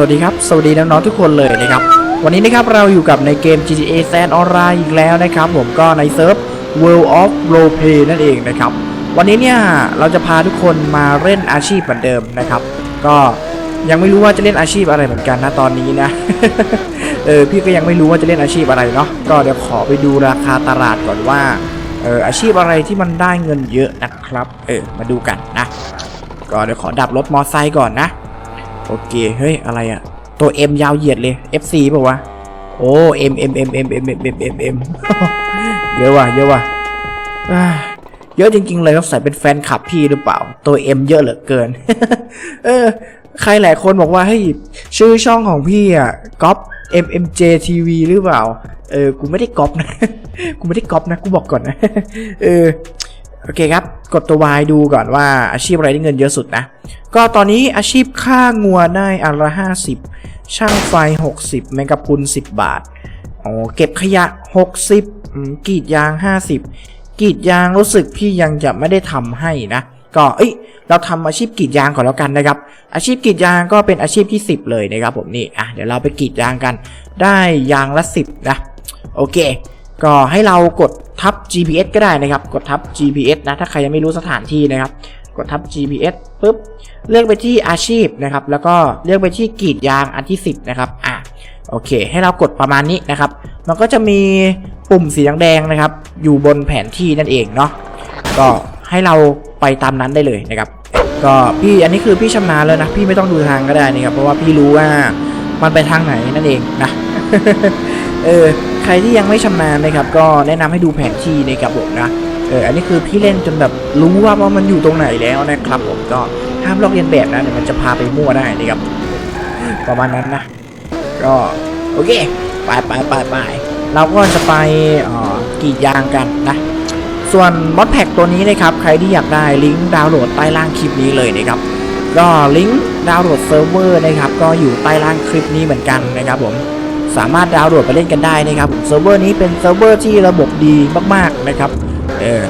วัสดีครับ สวัสดีน้องๆทุกคนเลยนะครับ วันนี้นะครับเราอยู่กับในเกม GTA San Online อีกแล้วนะครับ ผมก็ในเซิร์ฟ World of Roleplay นั่นเองนะครับ วันนี้เนี่ยเราจะพาทุกคนมาเล่นอาชีพเหมือนเดิมนะครับ ก็ยังไม่รู้ว่าจะเล่นอาชีพอะไรเหมือนกันนะตอนนี้นะ เออพี่ก็ยังไม่รู้ว่าจะเล่นอาชีพอะไรเนาะ ก็เดี๋ยวขอไปดูราคาตลาดก่อนว่าเอออาชีพอะไรที่มันได้เงินเยอะนะครับ เออมาดูกันนะ ก็เดี๋ยวขอดับรถมอไซค์ก่อนนะ โอเค เฮ้ย อะไรอะตัว M ยาวเหยียดเลย FC ป่าวะ โอ้ M M M M M M M M M เยอะว่ะ เยอะว่ะอ่าเยอะจริงๆเลยครับใส่เป็นแฟนคลับพี่หรือเปล่า ตัว M เยอะเหลือเกิน เออ ใครหลายคนบอกว่าเฮ้ยชื่อช่องของพี่อะก๊อป MMJ TV หรือเปล่า เออ กูไม่ได้ก๊อปนะ กูไม่ได้ก๊อปนะ กูบอกก่อนนะ เออ โอเคครับ กดตัว Y ดูก่อนว่าอาชีพอะไรได้เงินเยอะสุดนะ ก็ตอนนี้อาชีพค่างัวได้อันละ50ช่างไฟ 60 แมงกะพรุน 10 บาทอ๋อเก็บขยะ 60กีดยาง 50กีดยางรู้สึกพี่ยังจะไม่ได้ทำให้นะ ก็เอ้ยเราทำอาชีพกีดยางก่อนแล้วกันนะครับ อาชีพกีดยางก็เป็นอาชีพที่ 10 เลยนะครับผมนี่อะเดี๋ยวเราไปกีดยางกัน ได้ยางละ 10 นะ โอเค ก็ให้เรากดทับ GPS ก็ได้นะครับ กดทับ GPS นะ ถ้าใครยังไม่รู้สถานที่นะครับ กดทับ GPS ปุ๊บ เลือกไปที่อาชีพนะครับ แล้วก็เลือกไปที่กรีดยางอันที่ 10 นะครับ อะ โอเค ให้เรากดประมาณนี้นะครับ มันก็จะมีปุ่มสีแดงนะครับ อยู่บนแผนที่นั่นเองเนาะ ก็ให้เราไปตามนั้นได้เลยนะครับ ก็พี่อันนี้คือพี่ชำนาญแล้วนะ พี่ไม่ต้องดูทางก็ได้นะครับ เพราะว่าพี่รู้ว่ามันไปทางไหนนั่นเองนะ เออใครที่ยังไม่ชำนาญนะครับก็แนะนำให้ดูแผนที่นะครับผมนะเอออันนี้คือพี่เล่นจนแบบรู้ว่าว่ามันอยู่ตรงไหนแล้วนะครับผมก็ห้ามลอกเลียนแบบนะเดี๋ยวมันจะพาไปมั่วได้นะครับประมาณนั้นนะก็โอเคไปไปไปไปเราก็จะไปอ่อกรีดยางกันนะส่วนมอดแพ็กตัวนี้นะครับใครที่อยากได้ลิงก์ดาวน์โหลดใต้ล่างคลิปนี้เลยนะครับก็ลิงก์ดาวน์โหลดเซิร์ฟเวอร์นะครับก็อยู่ใต้ล่างคลิปนี้เหมือนกันนะครับผม สามารถดาวน์โหลดไปเล่นกันได้นะครับเซิร์ฟเวอร์นี้เป็นเซิร์ฟเวอร์ที่ระบบดีมากๆนะครับเออ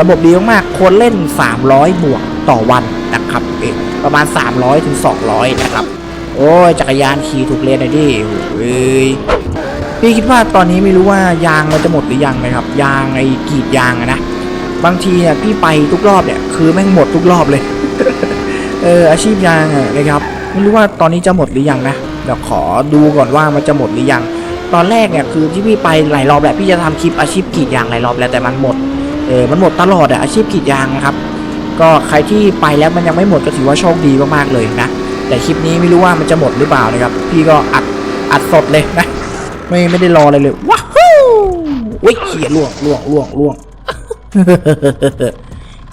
ระบบดีมากๆคนเล่น 300 บวกต่อวันนะครับเออประมาณ 300ถึง200 นะครับ โอ้ยจักรยานขี่ถูกเลนหน่อยดิโอ้ยพี่คิดว่าตอนนี้ไม่รู้ว่ายางมันจะหมดหรือยังนะครับ ยางไอ้กีดยางอะนะบางทีเนี่ยพี่ไปทุกรอบเนี่ยคือแม่งหมดทุกรอบเลย เอออาชีพยางอะนะครับไม่รู้ว่าตอนนี้จะหมดหรือยังนะ เดี๋ยวขอดูก่อนว่ามันจะหมดหรือยัง ตอนแรกเนี่ยคือที่พี่ไปหลายรอบแหละพี่จะทำคลิปอาชีพกรีดยางหลายรอบแล้วแต่มันหมดเออมันหมดตลอดอะอาชีพกรีดยางนะครับ ก็ใครที่ไปแล้วมันยังไม่หมดก็ถือว่าโชคดีมากๆเลยนะแต่คลิปนี้ไม่รู้ว่ามันจะหมดหรือเปล่านะครับ พี่ก็อัดอัดสดเลยนะไม่ไม่ได้รออะไรเลยว้าวอุ้ยเขี่ยล่วงล่วงล่วงล่วง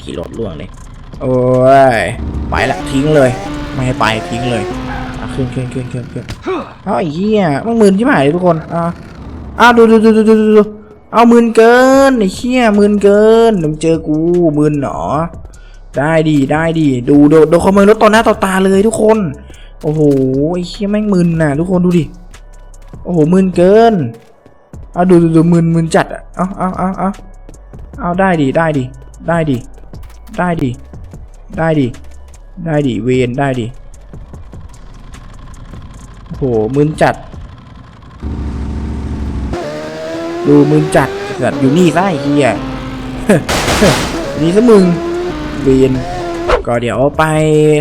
ขี่รถล่วงเลยโอ้ยไปละทิ้งเลย ไม่ให้ไปทิ้งเลย ขึ้นขึ้นขึ้นขึ้นขึ้นเอาไอ้เหี้ยมันมึนที่หมายเลยทุกคนอะอ้าวดูดูดูดูดูดูเอามึนเกินไอ้เหี้ยมึนเกินมึงเจอกูมึนหนอได้ดีได้ดีดูดูดูขโมยรถต่อหน้าต่อตาเลยทุกคน โอ้โหไอ้เหี้ยแม่งมึนน่ะ ทุกคนดูดิโอ้โหมึนเกินเอาดูดูดูมึนมึนจัดอะเอาเอาเอาเอาเอาได้ดีได้ดีได้ดีได้ดีได้ดีได้ดีเวนได้ดี โอ้โหมึนจัด ดูมึนจัดเกิดอยู่นี่ซะไอ้เฮียนี่ซะมึงเวียนก็เดี๋ยวไป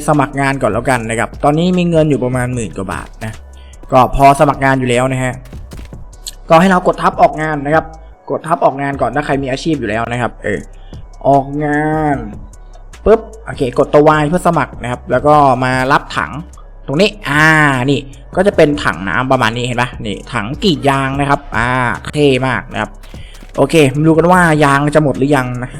สมัครงานก่อนแล้วกันนะครับ ตอนนี้มีเงินอยู่ประมาณหมื่นกว่าบาทนะ ก็พอสมัครงานอยู่แล้วนะฮะ ก็ให้เรากดทับออกงานนะครับ กดทับออกงานก่อนถ้าใครมีอาชีพอยู่แล้วนะครับ เออ ออกงานปุ๊บ โอเค กดตัว Y เพื่อสมัครนะครับ แล้วก็มารับถัง ตรงนี้อ่านี่ก็จะเป็นถังน้ำประมาณนี้เห็นปะนี่ถังกรีดยางนะครับ อ่าเท่มากนะครับ โอเคมาดูกันว่ายางจะหมดหรือยังนะ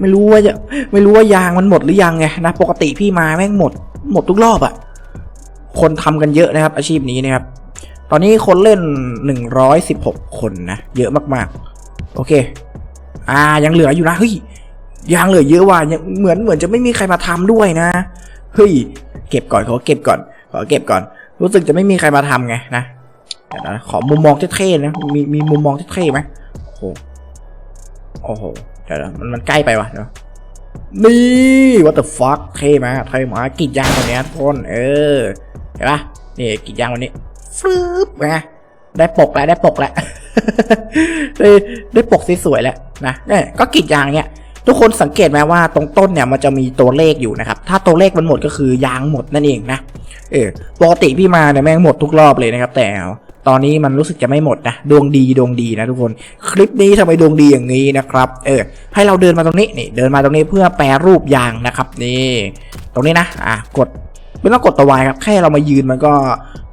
ไม่รู้ว่าจะไม่รู้ว่ายางมันหมดหรือยังไงนะปกติพี่มาแม่งหมด หมดทุกรอบอะคนทำกันเยอะนะครับ อาชีพนี้นะครับ ตอนนี้คนเล่น 116 คนนะเยอะมากๆ โอเค อ่ายังเหลืออยู่นะเฮ้ยยังเหลือเยอะว่ะเหมือนเหมือนจะไม่มีใครมาทำด้วยนะเฮ้ย เก็บก่อนขอเก็บก่อนขอเก็บก่อน รู้สึกจะไม่มีใครมาทำไงนะนะขอมุมมองเท่ๆนะมีมีมุมมองเท่ๆไหมโอ้โหโอ้โหเดี๋ยวมันมันใกล้ไปวะเดี๋ยวนี่ what the fuck เท่มากเท่มากกรีดยางตัวนี้ทุกคนเออเห็นปะนี่กรีดยางวันนี้ฟึบไงได้ปกแล้วได้ปกแล้วได้ได้ปกสวยๆแล้วนะเนี่ยก็กรีดยางเนี่ย ทุกคนสังเกตไหมว่าตรงต้นเนี่ยมันจะมีตัวเลขอยู่นะครับ ถ้าตัวเลขมันหมดก็คือยางหมดนั่นเองนะ เออปกติพี่มาเนี่ยแม่งหมดทุกรอบเลยนะครับ แต่ตอนนี้มันรู้สึกจะไม่หมดนะดวงดีดวงดีนะทุกคน คลิปนี้ทำไมดวงดีอย่างนี้นะครับ เออ ให้เราเดินมาตรงนี้นี่ เดินมาตรงนี้เพื่อแปรรูปยางนะครับ นี่ ตรงนี้นะอะกดไม่ต้องกดตัววายครับแค่เรามายืนมันก็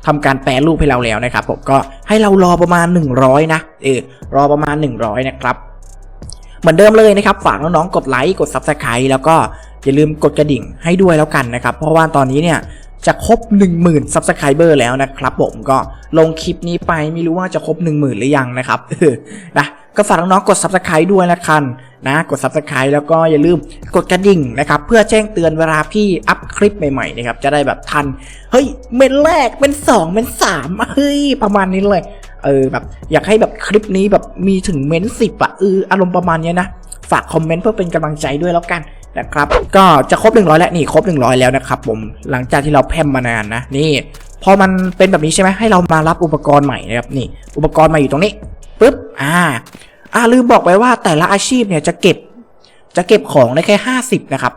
ทำการแปรรูปให้เราแล้วนะครับผมก็ให้เรารอประมาณ 100 นะเออรอประมาณ 100 นะครับ เหมือนเดิมเลยนะครับ ฝากน้องๆ กดไลค์กด Subscribe แล้วก็อย่าลืมกดกระดิ่งให้ด้วยแล้วกันนะครับ เพราะว่าตอนนี้เนี่ยจะครบ 10,000 Subscriber แล้วนะครับผมก็ลงคลิปนี้ไปไม่รู้ว่าจะครบ 10,000 หรือยังนะครับนะก็ฝากน้องๆกด Subscribe ด้วยละกันนะกด Subscribe แล้วก็อย่าลืมกดกระดิ่งนะครับ เพื่อแจ้งเตือนเวลาพี่อัพคลิปใหม่ๆนะครับจะได้แบบทัน เฮ้ย เมนแรกเป็นสองเป็นสามเฮ้ย ประมาณนี้เลย เออแบบอยากให้แบบคลิปนี้แบบมีถึงเม้นสิบอะเอออารมณ์ประมาณเนี้ยนะ ฝากคอมเมนต์เพื่อเป็นกำลังใจด้วยแล้วกันนะครับ ก็จะครบ 100 แล้วนี่ครบ 100 แล้วนะครับผมหลังจากที่เราแพร่มมานานนะนี่ พอมันเป็นแบบนี้ใช่ไหมให้เรามารับอุปกรณ์ใหม่นะครับนี่ อุปกรณ์มาอยู่ตรงนี้ปุ๊บอ่า อ่าลืมบอกไปว่าแต่ละอาชีพเนี่ยจะเก็บจะเก็บของได้แค่ 50 นะครับ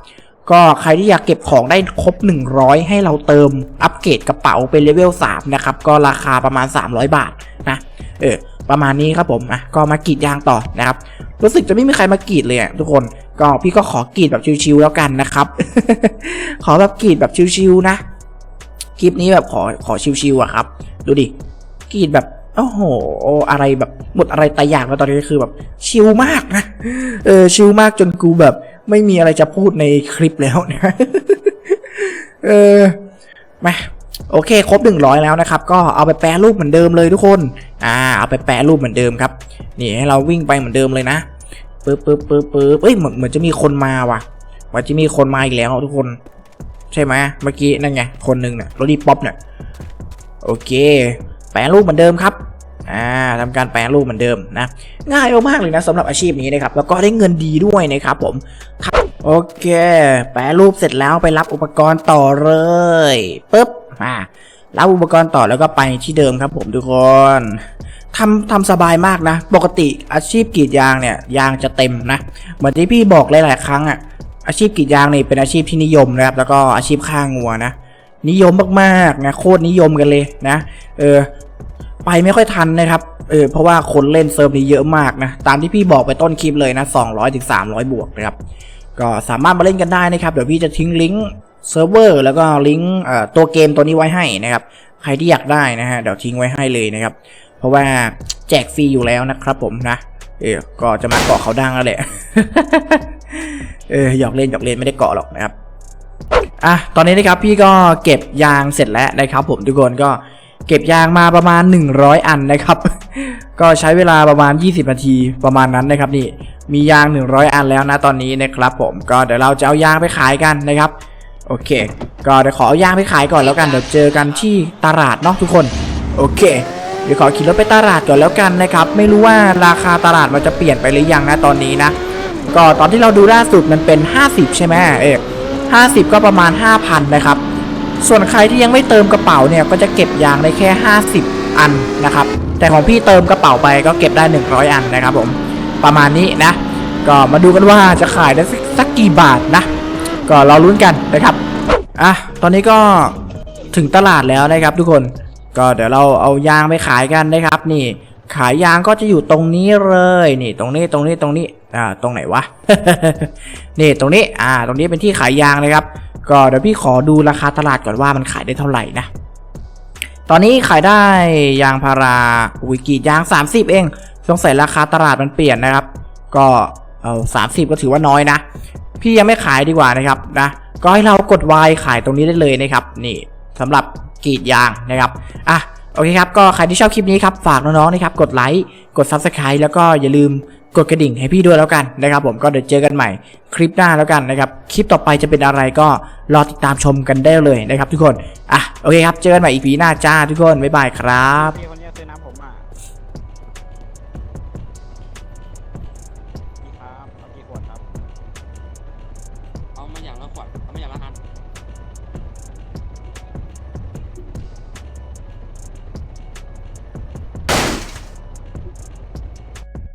ก็ใครที่อยากเก็บของได้ครบ 100 ให้เราเติมอัปเกรดกระเป๋าเป็นเลเวล3นะครับ ก็ราคาประมาณ 300 บาทนะเออประมาณนี้ครับผมอะก็มากรีดยางต่อนะครับ รู้สึกจะไม่มีใครมากรีดเลยอะทุกคนก็พี่ก็ขอกรีดแบบชิวๆแล้วกันนะครับ ขอแบบกรีดแบบชิวๆนะคลิปนี้แบบขอขอชิวๆอะครับ ดูดิกรีดแบบโอ้โห อะไรแบบหมดอะไรตายอยากแล้วตอนนี้คือแบบ ชิลมากนะ เออ ชิลมากจนกูแบบ ไม่มีอะไรจะพูดในคลิปแล้วนะเออมาโอเค ครบหนึ่งร้อยแล้วนะครับ ก็เอาไปแปรรูปเหมือนเดิมเลยทุกคน อ่า เอาไปแปรรูปเหมือนเดิมครับ นี่ให้เราวิ่งไปเหมือนเดิมเลยนะปึ๊บปึ๊บปึ๊บปึ๊บเอ้ย เหมือนเหมือนจะมีคนมาว่ะเหมือนจะมีคนมาอีกแล้วทุกคน ใช่ไหมเมื่อกี้นั่นไง คนหนึ่งเนี่ยรถดีป๊อปเนี่ย โอเค แปลรูปเหมือนเดิมครับ อ่าทำการแปลรูปเหมือนเดิมนะง่ายมากเลยนะสำหรับอาชีพนี้นะครับแล้วก็ได้เงินดีด้วยนะครับผมครับโอเค แปลรูปเสร็จแล้วไปรับอุปกรณ์ต่อเลยปึ๊บมารับอุปกรณ์ต่อแล้วก็ไปที่เดิมครับผมทุกคนทำทำสบายมากนะ ปกติอาชีพกรีดยางเนี่ยยางจะเต็มนะ เหมือนที่พี่บอกหลาย ๆ ครั้งอะอาชีพกรีดยางนี่เป็นอาชีพที่นิยมนะครับ แล้วก็อาชีพข้างงัวนะนิยมมากๆนะโคตรนิยมกันเลยนะ เออ ไปไม่ค่อยทันนะครับ เออ เพราะว่าคนเล่นเซิร์ฟนี้เยอะมากนะ ตามที่พี่บอกไปต้นคลิปเลยนะ 200ถึง300 บวกนะครับ ก็สามารถมาเล่นกันได้นะครับ เดี๋ยวพี่จะทิ้งลิงก์เซิร์ฟเวอร์แล้วก็ลิงก์เอ่อตัวเกมตัวนี้ไว้ให้นะครับ ใครที่อยากได้นะฮะ เดี๋ยวทิ้งไว้ให้เลยนะครับ เพราะว่าแจกฟรีอยู่แล้วนะครับผมนะ เออ ก็จะมาเกาะเขาดังแล้วแหละ เออ หยอกเล่นหยอกเล่นไม่ได้เกาะหรอกนะครับ อะ ตอนนี้นะครับพี่ก็เก็บยางเสร็จแล้วนะครับ ผมทุกคนก็ เก็บยางมาประมาณ 100 อันนะครับ ก็ใช้เวลาประมาณ 20 นาทีประมาณนั้นนะครับนี่มียาง 100 อันแล้วนะตอนนี้นะครับ ผมก็เดี๋ยวเราจะเอายางไปขายกันนะครับ โอเค ก็เดี๋ยวขอเอายางไปขายก่อนแล้วกันเดี๋ยวเจอกันที่ตลาดเนาะทุกคน โอเค เดี๋ยวขอขี่รถไปตลาดก่อนแล้วกันนะครับ ไม่รู้ว่าราคาตลาดมันจะเปลี่ยนไปหรือยังนะตอนนี้นะ ก็ตอนที่เราดูล่าสุดมันเป็น 50 ใช่ไหมเอก50ก็ประมาณ 5,000 นะครับ ส่วนใครที่ยังไม่เติมกระเป๋าเนี่ยก็จะเก็บยางได้แค่ 50 อันนะครับ แต่ของพี่เติมกระเป๋าไปก็เก็บได้ 100 อันนะครับผม ประมาณนี้นะ ก็มาดูกันว่าจะขายได้สักกี่บาทนะ ก็เรอลุ้นกันนะครับอะตอนนี้ก็ถึงตลาดแล้วนะครับทุกคน ก็เดี๋ยวเราเอายางไปขายกันนะครับ นี่ขายยางก็จะอยู่ตรงนี้เลยนี่ ตรงนี้ตรงนี้ตรงนี้อ่าตรงไหนวะนี่ตรงนี้อ่า ตรงนี้เป็นที่ขายยางนะครับ ก็เดี๋ยวพี่ขอดูราคาตลาดก่อนว่ามันขายได้เท่าไหร่นะ ตอนนี้ขายได้ยางพาราวิกรีดยาง 30 เองสงสัยราคาตลาดมันเปลี่ยนนะครับ ก็เอา30 ก็ถือว่าน้อยนะ พี่ยังไม่ขายดีกว่านะครับนะก็ให้เรากด Y ขายตรงนี้ได้เลยนะครับ นี่สำหรับกรีดยางนะครับอะโอเคครับ ก็ใครที่ชอบคลิปนี้ครับ ฝากน้องๆนะครับ กดไลค์ กด Subscribe แล้วก็อย่าลืม กดกระดิ่งให้พี่ด้วยแล้วกันนะครับผมก็เดี๋ยวเจอกันใหม่คลิปหน้าแล้วกันนะครับคลิปต่อไปจะเป็นอะไรก็รอติดตามชมกันได้เลยนะครับทุกคนอะโอเคครับเจอกันใหม่อีพีหน้าจ้าทุกคนบ๊ายบายครับ